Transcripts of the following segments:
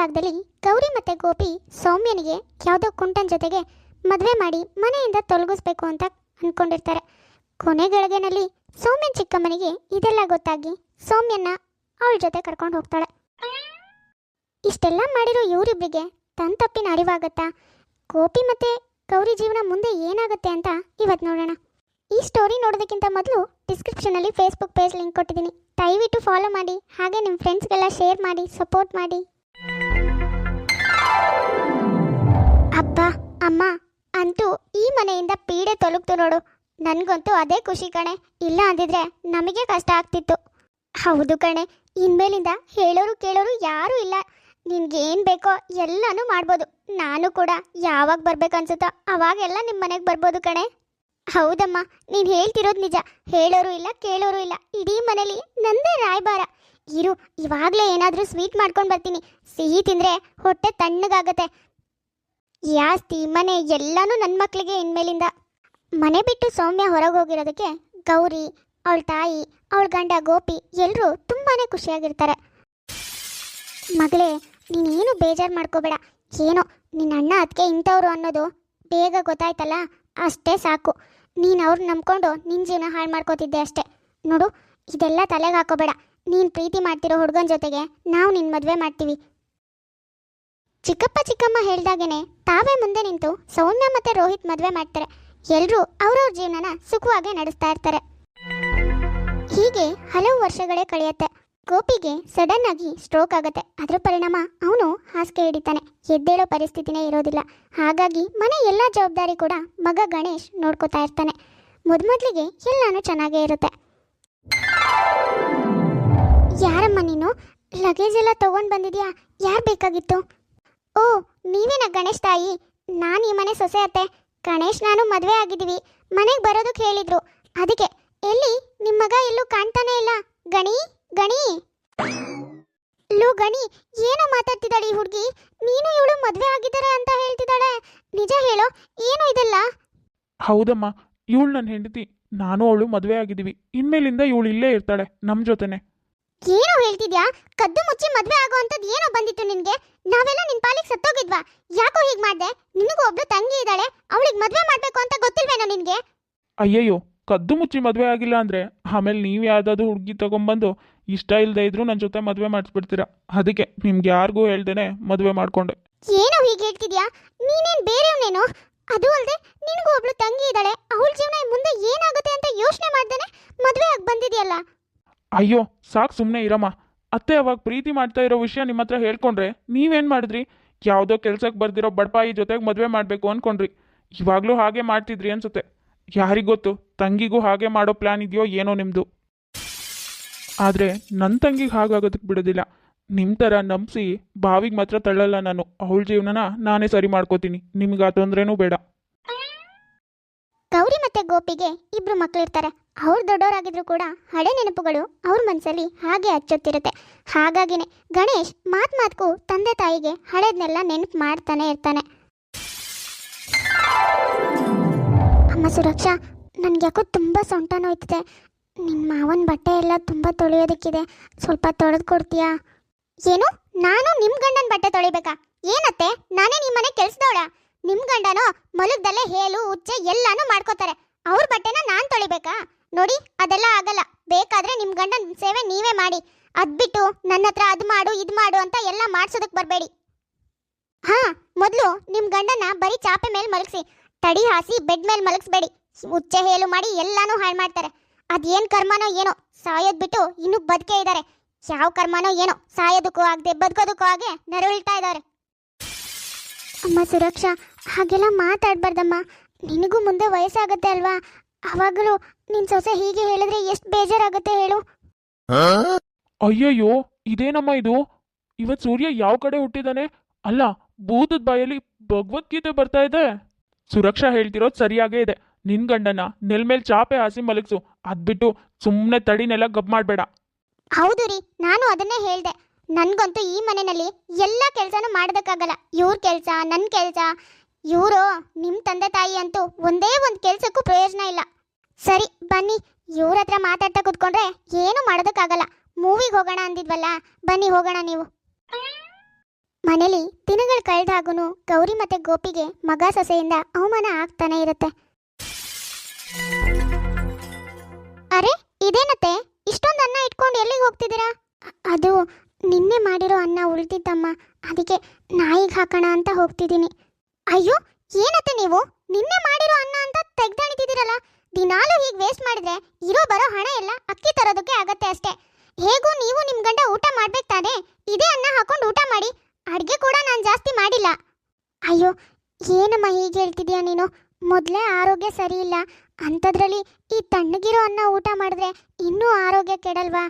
ಭಾಗದಲ್ಲಿ ಗೌರಿ ಮತ್ತೆ ಗೋಪಿ ಸೌಮ್ಯನಿಗೆ ಯಾವುದೋ ಕುಂಟನ್ ಜೊತೆಗೆ ಮದುವೆ ಮಾಡಿ ಮನೆಯಿಂದ ತೊಲಗಿಸ್ಬೇಕು ಅಂತ ಅಂದ್ಕೊಂಡಿರ್ತಾರೆ ಕೊನೆಗಳಿಗೆನಲ್ಲಿ ಸೌಮ್ಯನ್ ಚಿಕ್ಕಮ್ಮನಿಗೆ ಇದೆಲ್ಲ ಗೊತ್ತಾಗಿ ಸೌಮ್ಯನ ಅವಳ ಜೊತೆ ಕರ್ಕೊಂಡು ಹೋಗ್ತಾಳೆ. ಇಷ್ಟೆಲ್ಲ ಮಾಡಿರೋ ಇವರಿಬ್ಬರಿಗೆ ತನ್ನ ತಪ್ಪಿನ ಅರಿವಾಗತ್ತಾ ಗೋಪಿ ಮತ್ತೆ ಗೌರಿ ಜೀವನ ಮುಂದೆ ಏನಾಗುತ್ತೆ ಅಂತ ಇವತ್ತು ನೋಡೋಣ. ಈ ಸ್ಟೋರಿ ನೋಡೋದಕ್ಕಿಂತ ಮೊದಲು ಡಿಸ್ಕ್ರಿಪ್ಷನಲ್ಲಿ ಫೇಸ್ಬುಕ್ ಪೇಜ್ ಲಿಂಕ್ ಕೊಟ್ಟಿದ್ದೀನಿ. ದಯವಿಟ್ಟು ಫಾಲೋ ಮಾಡಿ, ಹಾಗೆ ನಿಮ್ಮ ಫ್ರೆಂಡ್ಸ್ಗೆಲ್ಲ ಶೇರ್ ಮಾಡಿ ಸಪೋರ್ಟ್ ಮಾಡಿ. ಅಬ್ಬ ಅಮ್ಮ, ಅಂತೂ ಈ ಮನೆಯಿಂದ ಪೀಡೆ ತೊಲಗ್ತು ನೋಡು. ನನಗಂತೂ ಅದೇ ಖುಷಿ ಕಣೆ. ಇಲ್ಲ ಅಂದಿದ್ರೆ ನಮಗೆ ಕಷ್ಟ ಆಗ್ತಿತ್ತು. ಹೌದು ಕಣೆ. ಇನ್ಮೇಲಿಂದ ಹೇಳೋರು ಕೇಳೋರು ಯಾರೂ ಇಲ್ಲ. ನಿನ್ಗೇನು ಬೇಕೋ ಎಲ್ಲನೂ ಮಾಡ್ಬೋದು. ನಾನು ಕೂಡ ಯಾವಾಗ ಬರ್ಬೇಕನ್ಸುತ್ತೋ ಅವಾಗೆಲ್ಲ ನಿಮ್ಮ ಮನೆಗೆ ಬರ್ಬೋದು ಕಣೆ. ಹೌದಮ್ಮ, ನೀನು ಹೇಳ್ತಿರೋದು ನಿಜ. ಹೇಳೋರು ಇಲ್ಲ, ಕೇಳೋರು ಇಲ್ಲ. ಇಡೀ ಮನೇಲಿ ನಂದೇ ರಾಯಭಾರ. ಇರು, ಇವಾಗಲೇ ಏನಾದರೂ ಸ್ವೀಟ್ ಮಾಡ್ಕೊಂಡು ಬರ್ತೀನಿ. ಸಿಹಿ ತಿಂದರೆ ಹೊಟ್ಟೆ ತಣ್ಣಗಾಗತ್ತೆ. ಈ ಆಸ್ತಿ ಮನೆ ಎಲ್ಲನೂ ನನ್ನ ಮಕ್ಕಳಿಗೆ ಇನ್ಮೇಲಿಂದ. ಮನೆ ಬಿಟ್ಟು ಸೌಮ್ಯ ಹೊರಗೆ ಹೋಗಿರೋದಕ್ಕೆ ಗೌರಿ, ಅವಳ ತಾಯಿ, ಅವಳ ಗಂಡ ಗೋಪಿ ಎಲ್ಲರೂ ತುಂಬಾ ಖುಷಿಯಾಗಿರ್ತಾರೆ. ಮಗಳೇ, ನೀನೇನು ಬೇಜಾರು ಮಾಡ್ಕೋಬೇಡ. ಏನೋ ನಿನ್ನ ಅಣ್ಣ ಅದಕ್ಕೆ ಇಂಥವ್ರು ಅನ್ನೋದು ಬೇಗ ಗೊತ್ತಾಯ್ತಲ್ಲ? ಅಷ್ಟೇ ಸಾಕು. ನೀನು ಅವ್ರನ್ನ ನಂಬ್ಕೊಂಡು ನಿನ್ನ ಜೀವನ ಹಾಳು ಮಾಡ್ಕೋತಿದ್ದೆ ಅಷ್ಟೇ. ನೋಡು, ಇದೆಲ್ಲ ತಲೆಗೆ ಹಾಕೋಬೇಡ. ನೀನು ಪ್ರೀತಿ ಮಾಡ್ತಿರೋ ಹುಡುಗನ ಜೊತೆಗೆ ನಾವು ನಿನ್ನ ಮದುವೆ ಮಾಡ್ತೀವಿ. ಚಿಕ್ಕಪ್ಪ ಚಿಕ್ಕಮ್ಮ ಹೇಳ್ದಾಗೇನೆ ತಾವೇ ಮುಂದೆ ನಿಂತು ಸೌಮ್ಯ ಮತ್ತೆ ರೋಹಿತ್ ಮದುವೆ ಮಾಡ್ತಾರೆ. ಎಲ್ಲರೂ ಅವ್ರವ್ರ ಜೀವನನ ಸುಖವಾಗಿ ನಡೆಸ್ತಾ ಇರ್ತಾರೆ. ಹೀಗೆ ಹಲವು ವರ್ಷಗಳೇ ಕಳೆಯುತ್ತೆ. ಗೋಪಿಗೆ ಸಡನ್ ಆಗಿ ಸ್ಟ್ರೋಕ್ ಆಗುತ್ತೆ. ಅದರ ಪರಿಣಾಮ ಅವನು ಹಾಸಿಗೆ ಹಿಡಿತಾನೆ. ಎದ್ದೇಳೋ ಪರಿಸ್ಥಿತಿನೇ ಇರೋದಿಲ್ಲ. ಹಾಗಾಗಿ ಮನೆ ಎಲ್ಲ ಜವಾಬ್ದಾರಿ ಕೂಡ ಮಗ ಗಣೇಶ್ ನೋಡ್ಕೋತಾ ಇರ್ತಾನೆ. ಮೊದಮೊದಲಿಗೆ ಎಲ್ಲಾನು ಚೆನ್ನಾಗೇ ಇರುತ್ತೆ. ಯಾರಮ್ಮ ನೀನು? ಲಗೇಜ್ ಎಲ್ಲ ತಗೊಂಡು ಬಂದಿದ್ಯಾ? ಯಾರು ಬೇಕಾಗಿತ್ತು? ಓ ನೀನೇನ ಗಣೇಶ್ ತಾಯಿ? ನಾನು ಈ ಮನೆ ಸೊಸೆ ಅತ್ತೆ ಗಣೇಶ್, ನಾನು ಮದುವೆ ಆಗಿದ್ದೀವಿ. ಮನೆಗೆ ಬರೋದಕ್ಕೆ ಹೇಳಿದ್ರು ಅದಕ್ಕೆ, ಎಲ್ಲಿ? ನಿಮ್ಮ ಮಗ ಎಲ್ಲೂ ಕಾಣ್ತಾನೆ ಇಲ್ಲ. ಗಣಿ ಗಣಿ. ಲೋ, ಗಣಿ, ಏನೋ ಮಾತಾಡ್ತಿದ್ದಾಳೆ ಈ ಹುಡುಗಿ? ನೀನು ಇವಳು ಮದುವೆ ಆಗಿದ್ದಾರೆ ಅಂತ ಹೇಳ್ತಿದ್ದಾಳೆ. ನಿಜ ಹೇಳೋ, ಏನು ಇದೆಲ್ಲ? ಹೌದಮ್ಮ, ಇವಳು ನನ್ನ ಹೆಂಡತಿ. ನಾನು ಅವಳು ಮದುವೆ ಆಗಿದ್ದೀವಿ. ಇನ್ಮೇಲಿಂದ ಇವಳು ಇಲ್ಲೇ ಇರ್ತಾಳೆ ನಮ್ಮ ಜೊತೆನೆ. ಏನೋ ಹೇಳ್ತಿದ್ಯಾ? ಕದ್ದು ಮುಚ್ಚಿ ಮದ್ವೆ ಆಗೋ ಅಂತದ್ ಏನೋ ಬಂದಿತ್ತು ನಿನ್ಗೆ? ನಾವೆಲ್ಲ ನಿನ್ ಪಾಲಿಗೆ ಸತ್ತೋಗಿದ್ವಾ? ಯಾಕೋ ಹೀಗ್ ಮಾಡ್ದೆ? ನಿನಗೂ ಒಬ್ಳು ತಂಗಿ ಇದ್ದಾಳೆ ಅವಳಿಗೆ ಮದ್ವೆ ಮಾಡ್ಬೇಕು ಅಂತ ಗೊತ್ತಿಲ್ವೇನೋ ನಿನ್ಗೆ? ಅಯ್ಯಯ್ಯೋ ಕದ್ದು ಮುಚ್ಚಿ ಮದುವೆ ಆಗಿಲ್ಲ ಅಂದರೆ ಆಮೇಲೆ ನೀವು ಯಾವುದಾದ್ರು ಹುಡುಗಿ ತಗೊಂಬಂದು ಇಷ್ಟ ಇಲ್ಲದೆ ಇದ್ರೂ ನನ್ನ ಜೊತೆ ಮದುವೆ ಮಾಡಿಸ್ಬಿಡ್ತೀರಾ? ಅದಕ್ಕೆ ನಿಮ್ಗೆ ಯಾರಿಗೂ ಹೇಳ್ದೇನೆ ಮದುವೆ ಮಾಡ್ಕೊಂಡೆ. ಏನೋ ಹೀಗೆ ಹೇಳ್ತಿದ್ಯಾ? ನೀನೇನ್ ಬೇರೆಯವನೇನೋ? ಅದು ಅಲ್ಲದೆ ನಿನಗೂ ಒಬ್ಳು ತಂಗಿ ಇದ್ದಾಳೆ ಅವಳ ಜೀವನ ಮುಂದೆ ಏನಾಗುತ್ತೆ ಅಂತ ಯೋಚನೆ ಮಾಡ್ದೇನೆ ಮದ್ವೆ ಆಗಿ ಬಂದಿದ್ಯಲ್ಲ? ಅಯ್ಯೋ, ಸಾಕು ಸುಮ್ಮನೆ ಇರಮ್ಮ. ಅತ್ತೆ ಅವಾಗ ಪ್ರೀತಿ ಮಾಡ್ತಾ ಇರೋ ವಿಷಯ ನಿಮ್ಮ ಹತ್ರ ಹೇಳ್ಕೊಂಡ್ರೆ ನೀವೇನು ಮಾಡಿದ್ರಿ? ಯಾವುದೋ ಕೆಲ್ಸಕ್ಕೆ ಬರ್ದಿರೋ ಬಡಪಾಯಿ ಜೊತೆಗೆ ಮದುವೆ ಮಾಡಬೇಕು ಅಂದ್ಕೊಂಡ್ರಿ ಇವಾಗಲೂ ಹಾಗೆ ಮಾಡ್ತಿದ್ರಿ ಅನ್ಸುತ್ತೆ. ಯಾರಿಗೊತ್ತು ತಂಗಿಗೂ ಹಾಗೆ ಮಾಡೋ ಪ್ಲ್ಯಾನ್ ಇದೆಯೋ ಏನೋ ನಿಮ್ಮದು ಆದರೆ ನನ್ನ ತಂಗಿಗೆ ಹಾಗಾಗೋದಕ್ಕೆ ಬಿಡೋದಿಲ್ಲ. ನಿಮ್ಮ ಥರ ನಂಬಿಸಿ ಬಾವಿಗೆ ಮಾತ್ರ ತಳ್ಳಲ್ಲ ನಾನು. ಅವಳ ಜೀವನನ ನಾನೇ ಸರಿ ಮಾಡ್ಕೋತೀನಿ. ನಿಮ್ಗೆ ಆ ತೊಂದರೆನೂ ಬೇಡ. ಗೌರಿ ಮತ್ತೆ ಗೋಪಿಗೆ ಇಬ್ರು ಮಕ್ಕಳಿರ್ತಾರೆ ಅವ್ರು ದೊಡ್ಡವರಾಗಿದ್ರು ಕೂಡ ಹಳೆ ನೆನಪುಗಳು ಅವ್ರ ಮನಸ್ಸಲ್ಲಿ ಹಾಗೆ ಹಚ್ಚುತ್ತಿರುತ್ತೆ. ಹಾಗಾಗಿನೇ ಗಣೇಶ್ ಮಾತ್ ಮಾತ್ಕು ತಂದೆ ತಾಯಿಗೆ ಹಳೇದನ್ನೆಲ್ಲ ನೆನಪು ಮಾಡ್ತಾನೆ ಇರ್ತಾನೆ. ಅಮ್ಮ ಸುರಕ್ಷಾ ನನ್ಗೆ ಯಾಕೋ ತುಂಬ ಸೊಂಟ ನೋಯ್ತಿದೆ. ನಿಮ್ಮ ಮಾವನ ಬಟ್ಟೆ ಎಲ್ಲ ತುಂಬ ತೊಳೆಯೋದಕ್ಕಿದೆ. ಸ್ವಲ್ಪ ತೊಳೆದು ಕೊಡ್ತೀಯಾ? ಏನು? ನಾನು ನಿಮ್ಮ ಗಂಡನ ಬಟ್ಟೆ ತೊಳಿಬೇಕಾ? ಏನತ್ತೆ? ನಾನೇ ನಿಮ್ಮನೆ ಕೆಲ್ಸದವಳ? ನಿಮ್ ಗಂಡನೋ ಮಲಗ್ದಲ್ಲೇ ಹೇಲು, ಉಚ್ಚೆ ಎಲ್ಲಾನು ಮಾಡ್ಕೋತಾರೆ. ಅವ್ರ ಬಟ್ಟೆನ ನಾನ್ ತೊಳಿಬೇಕಾ? ನೋಡಿ, ಅದೆಲ್ಲ ಆಗಲ್ಲ. ಬೇಕಾದ್ರೆ ನಿಮ್ ಗಂಡನ್ ಸೇವೆ ನೀವೇ ಮಾಡಿ. ಅದ್ಬಿಟ್ಟು ನನ್ನ ಹತ್ರ ಅದ್ ಮಾಡು, ಇದ್ ಮಾಡು ಅಂತ ಎಲ್ಲ ಮಾಡ್ಸೋದಕ್ ಬರ್ಬೇಡಿ. ಹಾ, ಮೊದ್ಲು ನಿಮ್ ಗಂಡನ ಬರೀ ಚಾಪೆ ಮೇಲೆ ಮಲಗಿಸಿ. ತಡಿ ಹಾಸಿ ಬೆಡ್ ಮೇಲೆ ಮಲಗಿಸ್ಬೇಡಿ. ಉಚ್ಚೆ ಹೇಳು ಮಾಡಿ ಎಲ್ಲಾನು ಹಾಳು ಮಾಡ್ತಾರೆ. ಅದೇನ್ ಕರ್ಮನೋ ಏನೋ, ಸಾಯೋದ್ ಬಿಟ್ಟು ಇನ್ನೂ ಬದುಕೇ ಇದ್ದಾರೆ ಯಾವ ಕರ್ಮನೋ ಏನೋ, ಸಾಯೋದಕ್ಕೂ ಆಗದೆ, ಬದುಕೋದಕ್ಕೂ ಆಗೇ ನೆರವಿಳ್ತಾ ಇದ್ದಾರೆ ಅಮ್ಮ ಸುರಕ್ಷಾ ಹಾಗೆಲ್ಲ ಮಾತಾಡ್ಬಾರ್ದಮ್ಮ. ನಿನಗೂ ಮುಂದೆ ವಯಸ್ಸಾಗತ್ತೆ ಅಲ್ವಾ? ಅವಾಗಲೂ ನಿನ್ ಸೊಸೆ ಹೀಗೆ ಹೇಳಿದ್ರೆ ಎಷ್ಟು ಬೇಜಾರಾಗುತ್ತೆ ಹೇಳು. ಅಯ್ಯಯ್ಯೋ ಇದೇನಮ್ಮ ಇದು? ಇವತ್ತು ಸೂರ್ಯ ಯಾವ ಕಡೆ ಹುಟ್ಟಿದಾನೆ? ಅಲ್ಲ ಭೂತದ ಬಾಯಲ್ಲಿ ಭಗವದ್ಗೀತೆ ಬರ್ತಾ ಇದೆ. ಸುರಕ್ಷಾ ಹೇಳ್ತಿರೋದು ಸರಿಯಾಗೇ ಇದೆ. ನಿನ್ ಗಂಡನ ನೆಲ್ ಮೇಲೆ ಚಾಪೆ ಹಾಸಿ ಮಲಗಿಸು. ಅದ್ಬಿಟ್ಟು ಸುಮ್ಮನೆ ತಡಿನೆಲ್ಲ ಗಬ್ ಮಾಡಬೇಡ. ಹೌದು ರೀ ನಾನು ಅದನ್ನೇ ಹೇಳ್ದೆ. ನನ್ಗಂತೂ ಈ ಮನೆಯಲ್ಲಿ ಎಲ್ಲ ಕೆಲಸನೂ ಮಾಡೋದಕ್ಕಾಗಲ್ಲ. ಇವ್ರ ಕೆಲಸ ನನ್ನ ಕೆಲಸ. ಇವರು ನಿಮ್ಮ ತಂದೆ ತಾಯಿ ಅಂತೂ ಒಂದೇ ಒಂದು ಕೆಲಸಕ್ಕೂ ಪ್ರಯೋಜನ ಇಲ್ಲ. ಸರಿ, ಬನ್ನಿ. ಇವ್ರ ಹತ್ರ ಮಾತಾಡ್ತಾ ಕೂತ್ಕೊಂಡ್ರೆ ಏನು ಮಾಡೋದಕ್ಕಾಗಲ್ಲ. ಮೂವಿಗೆ ಹೋಗೋಣ ಅಂದಿದ್ವಲ್ಲ, ಬನ್ನಿ ಹೋಗೋಣ ನೀವು. ಮನೇಲಿ ದಿನಗಳು ಕಳೆದಾಗೂ ಗೌರಿ ಮತ್ತೆ ಗೋಪಿಗೆ ಮಗ ಸೊಸೆಯಿಂದ ಅವಮಾನ ಆಗ್ತಾನೆ ಇರುತ್ತೆ. ಅರೆ, ಇದೇನತ್ತೆ? ಇಷ್ಟೊಂದು ಅನ್ನ ಇಟ್ಕೊಂಡು ಎಲ್ಲಿಗೆ ಹೋಗ್ತಿದ್ದೀರಾ? ಅದು ನಿನ್ನೆ ಮಾಡಿರೋ ಅನ್ನ ಉಳ್ತಿದ್ದಮ್ಮ ಅದಕ್ಕೆ ನಾಯಿಗೆ ಹಾಕೋಣ ಅಂತ ಹೋಗ್ತಿದ್ದೀನಿ. ಅಯ್ಯೋ, ಏನತ್ತೆ ನೀವು? ನಿನ್ನೆ ಮಾಡಿರೋ ಅನ್ನ ಅಂತ ತೆಗ್ದಾಣಿತಿದ್ದೀರಲ್ಲ? ದಿನಾಲು ಹೀಗೆ ವೇಸ್ಟ್ ಮಾಡಿದ್ರೆ ಇರೋ ಬರೋ ಹಣ ಎಲ್ಲ ಅಕ್ಕಿ ತರೋದಕ್ಕೆ ಆಗತ್ತೆ ಅಷ್ಟೇ. ಹೇಗೂ ನೀವು ನಿಮ್ಮ ಗಂಡ ಊಟ ಮಾಡ್ಬೇಕು ತಾನೇ? ಇದೇ ಅನ್ನ ಹಾಕೊಂಡು ಊಟ ಮಾಡಿ, ಅಡುಗೆ ಕೂಡ ನಾನು ಜಾಸ್ತಿ ಮಾಡಿಲ್ಲ. ಅಯ್ಯೋ, ಏನಮ್ಮ ಹೀಗೆ ಹೇಳ್ತಿದ್ಯಾ ನೀನು? ಮೊದಲೇ ಆರೋಗ್ಯ ಸರಿ ಇಲ್ಲ. ಅಂಥದ್ರಲ್ಲಿ ಈ ತಣ್ಣಗಿರೋ ಅನ್ನ ಊಟ ಮಾಡಿದ್ರೆ ಇನ್ನೂ ಆರೋಗ್ಯ ಕೆಡಲ್ವಾ?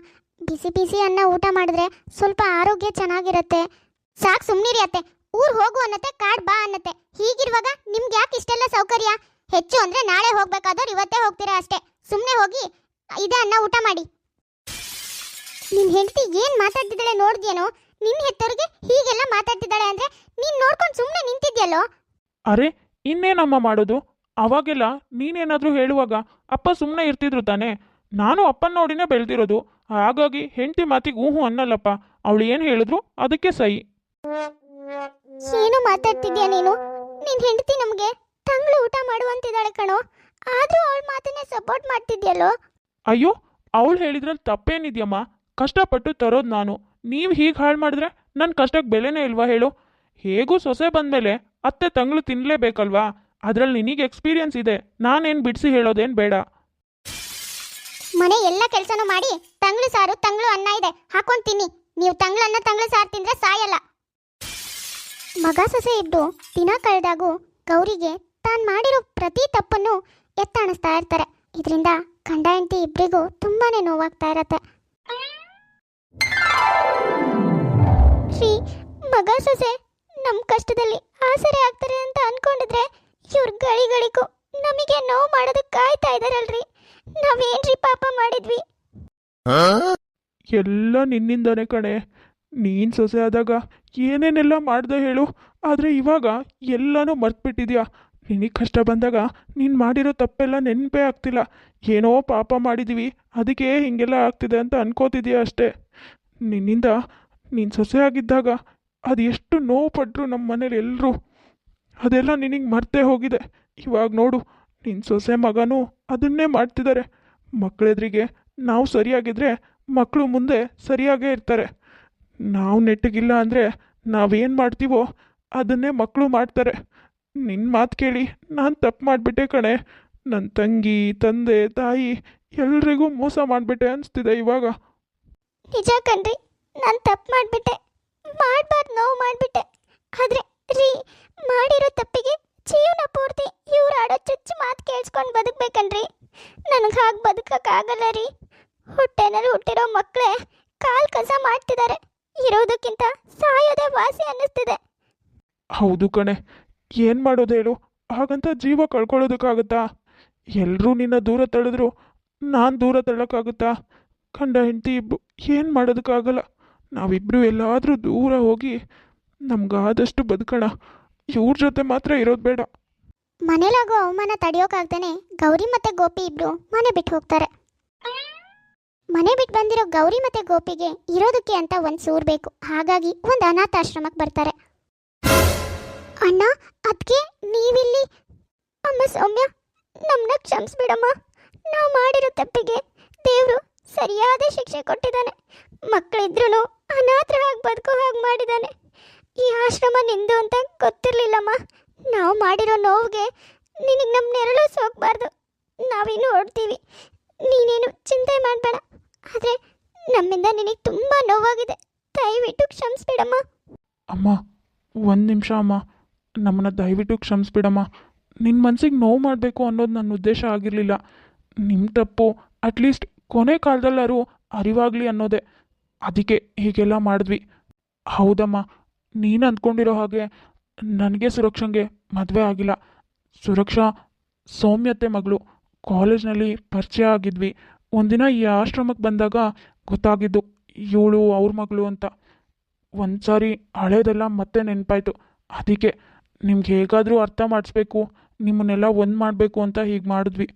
ಬಿಸಿ ಬಿಸಿ ಅನ್ನ ಊಟ ಮಾಡಿದ್ರೆ ಸ್ವಲ್ಪ ಆರೋಗ್ಯ ಚೆನ್ನಾಗಿರುತ್ತೆ. ಸಾಕು ಸುಮ್ಮನಿರಿ ಅತ್ತೆ. ಊರ್ ಹೋಗು ಅನ್ನತ್ತೆ, ಕಾಡ್ ಬಾ ಅನ್ನತ್ತೆ. ಹೀಗಿರುವಾಗ ನಿಮ್ಗೆ ಯಾಕೆ ಇಷ್ಟೆಲ್ಲ ಸೌಕರ್ಯ? ಹೆಚ್ಚು ಅಂದ್ರೆ ನಾಳೆ ಹೋಗ್ಬೇಕಾದ್ರೆ ಇವತ್ತೇ ಹೋಗ್ತೀರಾ ಅಷ್ಟೇ. ಸುಮ್ಮನೆ ಹೋಗಿ ಇದೇ ಅನ್ನ ಊಟ ಮಾಡಿ. ನಿನ್ ಹೆಂಡತಿ ಏನ್ ಮಾತಾಡ್ತಿದ್ದಾಳೆ ನೋಡಿದ್ಯೇನೋ? ನಿನ್ ಹೆತ್ತವ್ರಿಗೆ ಹೀಗೆಲ್ಲ ಮಾತಾಡ್ತಿದ್ದಾಳೆ ಅಂದ್ರೆ ನೀನ್ ನೋಡ್ಕೊಂಡು ಸುಮ್ಮನೆ ನಿಂತಿದ್ಯಲ್ಲೋ? ಅರೆ, ಇನ್ನೇನಮ್ಮ ಮಾಡೋದು? ಅವಾಗೆಲ್ಲ ನೀನೇನಾದರೂ ಹೇಳುವಾಗ ಅಪ್ಪ ಸುಮ್ಮನೆ ಇರ್ತಿದ್ರು ತಾನೇ? ನಾನು ಅಪ್ಪನ ನೋಡಿನೇ ಬೆಳೆದಿರೋದು. ಹಾಗಾಗಿ ಹೆಂಡತಿ ಮಾತಿಗೆ ಊಹು ಅನ್ನಲ್ಲಪ್ಪ. ಅವಳು ಏನು ಹೇಳಿದ್ರು ಅದಕ್ಕೆ ಸಹಿ. ಏನು ಮಾತಾಡ್ತಿದ್ಯಾ ನೀನು? ನಿನ್ ಹೆಂಡತಿ ನಮಗೆ ತಂಗ್ಳು ಊಟ ಮಾಡುವಂತಿದ್ದಾಳೆ ಕಣೋ. ಆದ್ರೂ ಅವಳ ಮಾತನ್ನೇ ಸಪೋರ್ಟ್ ಮಾಡ್ತಿದ್ಯಲ್ಲೋ? ಅಯ್ಯೋ ಅವಳು ಹೇಳಿದ್ರಲ್ಲಿ ತಪ್ಪೇನಿದ್ಯಮ್ಮ. ಕಷ್ಟಪಟ್ಟು ತರೋದು ನಾನು. ನೀವು ಹೀಗೆ ಹಾಳು ಮಾಡಿದ್ರೆ ನನ್ನ ಕಷ್ಟಕ್ಕೆ ಬೆಲೆನೇ ಇಲ್ವಾ ಹೇಳು? ಹೇಗೂ ಸೊಸೆ ಬಂದಮೇಲೆ ಅತ್ತೆ ತಂಗಳು ತಿನ್ನಲೇಬೇಕಲ್ವಾ ಅದರಲ್ಲಿ ನಿನಗೆ ಎಕ್ಸ್ಪೀರಿಯನ್ಸ್ ಇದೆ. ನಾನೇನು ಬಿಡಿಸಿ ಹೇಳೋದೇನು ಬೇಡ. ಮನೆ ಎಲ್ಲ ಕೆಲಸನೂ ಮಾಡಿ ತಂಗ್ಳು ಸಾರು, ತಂಗ್ಳು ಅನ್ನ ಇದೆ, ಹಾಕೊಂಡು ತಿನ್ನಿ. ನೀವು ತಂಗ್ಳು ಅನ್ನ, ತಂಗ್ಳು ಸಾರು ತಿಂದ್ರೆ ಸಾಯಲ್ಲ. ಮಗ ಸೊಸೆ ಇಬ್ರು ದಿನ ಕಳೆದಾಗೂ ಗೌರಿಗೆ ತಾನು ಮಾಡಿರೋ ಪ್ರತಿ ತಪ್ಪನ್ನು ಎತ್ತಾಣಿಸ್ತಾ ಇರ್ತಾರೆ. ಇದರಿಂದ ಗಂಡ ಹೆಂಡತಿ ಇಬ್ಬರಿಗೂ ತುಂಬಾನೇ ನೋವಾಗ್ತಾ ಇರತ್ತೆ. ಶ್ರೀ ಮಗ ಸೊಸೆ ನಮ್ಮ ಕಷ್ಟದಲ್ಲಿ ಆಸರೆ ಆಗ್ತಾರೆ ಅಂತ ಅನ್ಕೊಂಡಿದ್ರೆ ಇವ್ರ ಗಳಿಗಳಿಗೂ ನಮಗೆ ನೋವು ಮಾಡೋದಕ್ಕೆ ಕಾಯ್ತಾ ಇದಾರಲ್ರಿ. ನಾವೇನ್ರಿ ಪಾಪ ಮಾಡಿದ್ವಿ? ಎಲ್ಲ ನಿನ್ನಿಂದನೇ ಕಣೆ. ನೀನ್ ಸೊಸೆ ಆದಾಗ ಏನೇನೆಲ್ಲ ಮಾಡ್ದೆ ಹೇಳು. ಆದರೆ ಇವಾಗ ಎಲ್ಲನೂ ಮರ್ತ್ಬಿಟ್ಟಿದ್ಯಾ? ನಿನಗೆ ಕಷ್ಟ ಬಂದಾಗ ನೀನು ಮಾಡಿರೋ ತಪ್ಪೆಲ್ಲ ನೆನಪೇ ಆಗ್ತಿಲ್ಲ. ಏನೋ ಪಾಪ ಮಾಡಿದ್ವಿ ಅದಕ್ಕೆ ಹೀಗೆಲ್ಲ ಆಗ್ತಿದೆ ಅಂತ ಅನ್ಕೋತಿದ್ಯಾ ಅಷ್ಟೇ. ನಿನ್ನಿಂದ ನೀನು ಸೊಸೆ ಆಗಿದ್ದಾಗ ಅದು ಎಷ್ಟು ನೋವು ಪಟ್ಟರು ನಮ್ಮ ಮನೇಲಿ ಎಲ್ಲರೂ ಅದೆಲ್ಲ ನಿನಗೆ ಮರ್ತೇ ಹೋಗಿದೆ. ಇವಾಗ ನೋಡು ನಿನ್ನ ಸೊಸೆ ಮಗನೂ ಅದನ್ನೇ ಮಾಡ್ತಿದ್ದಾರೆ. ಮಕ್ಕಳೆದ್ರಿಗೆ ನಾವು ಸರಿಯಾಗಿದ್ದರೆ ಮಕ್ಕಳು ಮುಂದೆ ಸರಿಯಾಗೇ ಇರ್ತಾರೆ. ನಾವು ನೆಟ್ಟಗಿಲ್ಲ ಅಂದರೆ ನಾವೇನು ಮಾಡ್ತೀವೋ ಅದನ್ನೇ ಮಕ್ಕಳು ಮಾಡ್ತಾರೆ. ನಿನ್ನ ಮಾತು ಕೇಳಿ ನಾನು ತಪ್ಪು ಮಾಡಿಬಿಟ್ಟೆ ಕಣೆ. ನನ್ನ ತಂಗಿ, ತಂದೆ, ತಾಯಿ ಎಲ್ರಿಗೂ ಮೋಸ ಮಾಡಿಬಿಟ್ಟೆ ಅನಿಸ್ತಿದೆ ಇವಾಗ. ನಿಜ ಕಣ್ರಿ, ನಾನು ತಪ್ಪು ಮಾಡಿಬಿಟ್ಟೆ. ಮಾಡಬಾರ್ದು, ನೋವು ಮಾಡಿಬಿಟ್ಟೆ. ಆದರೆ ರೀ, ಮಾಡಿರೋ ತಪ್ಪಿಗೆ ಜೀವನ ಪೂರ್ತಿ ಇವ್ರು ಆಡೋ ಚುಚ್ಚು ಮಾತು ಕೇಳಿಸ್ಕೊಂಡು ಬದುಕ್ಬೇಕನ್ರಿ. ನನಗೆ ಹಾಗೆ ಬದುಕಕ್ಕಾಗಲ್ಲ ರೀ. ಹೊಟ್ಟೆನಲ್ಲಿ ಹುಟ್ಟಿರೋ ಮಕ್ಕಳೇ ಕಾಲ್ ಕಸ ಮಾಡ್ತಿದ್ದಾರೆ ಇರೋದಕ್ಕಿಂತ ಸಾಯೋದೇ ವಾಸಿ ಅನ್ನಿಸ್ತಿದೆ. ಹೌದು ಕಣೆ. ಏನು ಮಾಡೋದು ಹೇಳು? ಹಾಗಂತ ಜೀವ ಕಳ್ಕೊಳ್ಳೋದಕ್ಕಾಗುತ್ತಾ? ಎಲ್ಲರೂ ನಿನ್ನ ದೂರ ತಳೆದ್ರು ನಾನು ದೂರ ತಳ್ಳೋಕ್ಕಾಗುತ್ತಾ? ಕಂಡ ಹೆಂಡತಿ ಇಬ್ಬರು ಏನು ಮಾಡೋದಕ್ಕಾಗಲ್ಲ. ನಾವಿಬ್ಬರು ಎಲ್ಲಾದರೂ ದೂರ ಹೋಗಿ ನಮ್ಗಾದಷ್ಟು ಬದುಕೋಣ. ಇವ್ರ ಜೊತೆ ಮಾತ್ರ ಇರೋದು ಬೇಡ. ಮನೇಲಾಗೋ ಅವಮಾನ ತಡೆಯೋಕಾಗ್ದೇನೆ ಗೌರಿ ಮತ್ತೆ ಗೋಪಿ ಇಬ್ರು ಮನೆ ಬಿಟ್ಟು ಹೋಗ್ತಾರೆ. ಮನೆ ಬಿಟ್ಟು ಬಂದಿರೋ ಗೌರಿ ಮತ್ತೆ ಗೋಪಿಗೆ ಇರೋದಕ್ಕೆ ಅಂತ ಒಂದು ಸೂರ್ ಬೇಕು. ಹಾಗಾಗಿ ಒಂದು ಅನಾಥಾಶ್ರಮಕ್ಕೆ ಬರ್ತಾರೆ. ಅಣ್ಣ ಅದಕ್ಕೆ ನೀವಿಲ್ಲಿ? ಅಮ್ಮ ಸೌಮ್ಯ ನಮ್ಮನ್ನ ಕ್ಷಮಿಸ್ಬಿಡಮ್ಮ. ನಾವು ಮಾಡಿರೋ ತಪ್ಪಿಗೆ ದೇವರು ಸರಿಯಾದ ಶಿಕ್ಷೆ ಕೊಟ್ಟಿದ್ದಾನೆ. ಮಕ್ಕಳಿದ್ರೂ ಅನಾಥರಾಗಿ ಬದುಕೋ ಹಾಗೆ ಮಾಡಿದ್ದಾನೆ. ಈ ಆಶ್ರಮ ನಿಂದು ಅಂತ ಗೊತ್ತಿರಲಿಲ್ಲಮ್ಮ. ನಾವು ಮಾಡಿರೋ ನೋವಿಗೆ ನಿನಗೆ ನಮ್ಮ ನೆರಳು ಸೋಗಬಾರ್ದು ನಾವೇನು ಹೊಡ್ತೀವಿ ನೀನೇನು ಚಿಂತೆ ಮಾಡಬೇಡ. ಆದರೆ ನಮ್ಮಿಂದ ನಿನಗೆ ತುಂಬ ನೋವಾಗಿದೆ. ದಯವಿಟ್ಟು ಕ್ಷಮಿಸ್ಬಿಡಮ್ಮ. ಅಮ್ಮ, ಒಂದು ನಿಮಿಷ ಅಮ್ಮ. ನಮ್ಮನ್ನ ದಯವಿಟ್ಟು ಕ್ಷಮಿಸ್ಬಿಡಮ್ಮ. ನಿನ್ನ ಮನಸ್ಸಿಗೆ ನೋವು ಮಾಡಬೇಕು ಅನ್ನೋದು ನನ್ನ ಉದ್ದೇಶ ಆಗಿರಲಿಲ್ಲ. ನಿಮ್ಮ ತಪ್ಪು ಅಟ್ಲೀಸ್ಟ್ ಕೊನೆ ಕಾಲದಲ್ಲಾರು ಅರಿವಾಗಲಿ ಅನ್ನೋದೇ. ಅದಕ್ಕೆ ಹೀಗೆಲ್ಲ ಮಾಡಿದ್ವಿ. ಹೌದಮ್ಮ. ನೀನು ಅಂದ್ಕೊಂಡಿರೋ ಹಾಗೆ ನನಗೆ ಸುರಕ್ಷಂಗೆ ಮದುವೆ ಆಗಿಲ್ಲ. ಸುರಕ್ಷಾ, ಸೌಮ್ಯತೆ ಮಗಳು, ಕಾಲೇಜ್ನಲ್ಲಿ ಪರಿಚಯ ಆಗಿದ್ವಿ. ಒಂದಿನ ಈ ಆಶ್ರಮಕ್ಕೆ ಬಂದಾಗ ಗೊತ್ತಾಗಿದ್ದು ಇವಳು ಅವ್ರ ಮಗಳು ಅಂತ. ಒಂದು ಸಾರಿ ಹಳೇದೆಲ್ಲ ಮತ್ತೆ ನೆನಪಾಯ್ತು. ಅದಕ್ಕೆ ನಿಮ್ಗೆ ಹೇಗಾದರೂ ಅರ್ಥ ಮಾಡಿಸ್ಬೇಕು, ನಿಮ್ಮನ್ನೆಲ್ಲ ಒಂದು ಮಾಡಬೇಕು ಅಂತ ಹೀಗೆ ಮಾಡಿದ್ವಿ.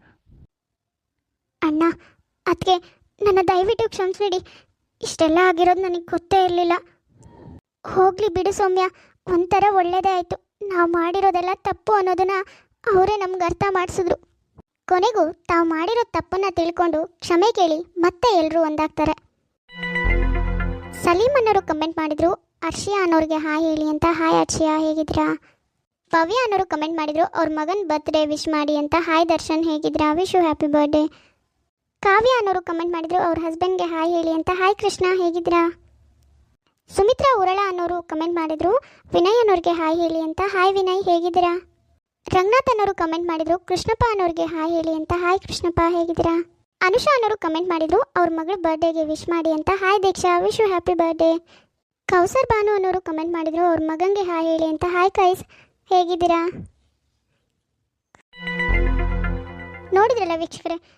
ಅಣ್ಣ ಅದಕ್ಕೆ ನನ್ನ ದಯವಿಟ್ಟು ಕ್ಷಮಿಸ್ಬಿಡಿ. ಇಷ್ಟೆಲ್ಲ ಆಗಿರೋದು ನನಗೆ ಗೊತ್ತೇ ಇರಲಿಲ್ಲ. ಹೋಗ್ಲಿ ಬಿಡು ಸೌಮ್ಯ, ಒಂಥರ ಒಳ್ಳೇದೇ ಆಯಿತು. ನಾವು ಮಾಡಿರೋದೆಲ್ಲ ತಪ್ಪು ಅನ್ನೋದನ್ನ ಅವರೇ ನಮ್ಗೆ ಅರ್ಥ ಮಾಡಿಸಿದ್ರು. ಕೊನೆಗೂ ತಾವು ಮಾಡಿರೋ ತಪ್ಪನ್ನ ತಿಳ್ಕೊಂಡು ಕ್ಷಮೆ ಕೇಳಿ ಮತ್ತೆ ಎಲ್ಲರೂ ಒಂದಾಗ್ತಾರೆ. ಸಲೀಮ್ ಅನ್ನೋರು ಕಮೆಂಟ್ ಮಾಡಿದ್ರು ಅರ್ಷಿಯಾ ಅನ್ನೋರಿಗೆ ಹಾಯ್ ಹೇಳಿ ಅಂತ. ಹಾಯ್ ಅರ್ಷಿಯಾ ಹೇಗಿದ್ರಾ ಭವ್ಯ ಅನ್ನೋರು ಕಮೆಂಟ್ ಮಾಡಿದ್ರು, ಅವ್ರ ಮಗನ ಬರ್ತ್ಡೇ ವಿಶ್ ಮಾಡಿ ಅಂತ. Hi Darshan ಹೇಗಿದ್ರಾ wish you happy birthday Kavya ಅನ್ನೋರು ಕಮೆಂಟ್ ಮಾಡಿದ್ರು, ಅವ್ರ ಹಸ್ಬೆಂಡ್ಗೆ ಹಾಯ್ ಹೇಳಿ ಅಂತ. ಹಾಯ್ ಕೃಷ್ಣ ಹೇಗಿದ್ರಾ ಸುಮಿತ್ರಾ ಉರಳ ಅನ್ನೋರು ಕಮೆಂಟ್ ಮಾಡಿದ್ರು. ವಿನಯ್ ಅನ್ನೋರಿಗೆ ಹಾಯ್ ಹೇಳಿ ಅಂತ. ಹಾಯ್ ವಿನಯ್, ಹೇಗಿದ್ದೀರಾ? ರಂಗನಾಥ್ ಅನ್ನೋರು ಕಮೆಂಟ್ ಮಾಡಿದ್ರು. ಕೃಷ್ಣಪ್ಪ ಅನ್ನೋರಿಗೆ ಹಾಯ್ ಹೇಳಿ ಅಂತ. ಹಾಯ್ ಕೃಷ್ಣಪ್ಪ, ಹೇಗಿದ್ದೀರಾ? ಅನುಷಾ ಅನ್ನೋರು ಕಮೆಂಟ್ ಮಾಡಿದ್ರು. ಅವ್ರ ಮಗಳ ಬರ್ಡೇಗೆ ವಿಶ್ ಮಾಡಿ ಅಂತ. Hi Deeksha wish you happy birthday Kausar Banu ಅನ್ನೋರು ಕಮೆಂಟ್ ಮಾಡಿದ್ರು. ಅವ್ರ ಮಗಂಗೆ ಹಾಯ್ ಹೇಳಿ ಅಂತ. ಹಾಯ್ ಕೈಸ್ ಹೇಗಿದ್ದೀರಾ? ನೋಡಿದ್ರಲ್ಲ ವೀಕ್ಷಕರೇ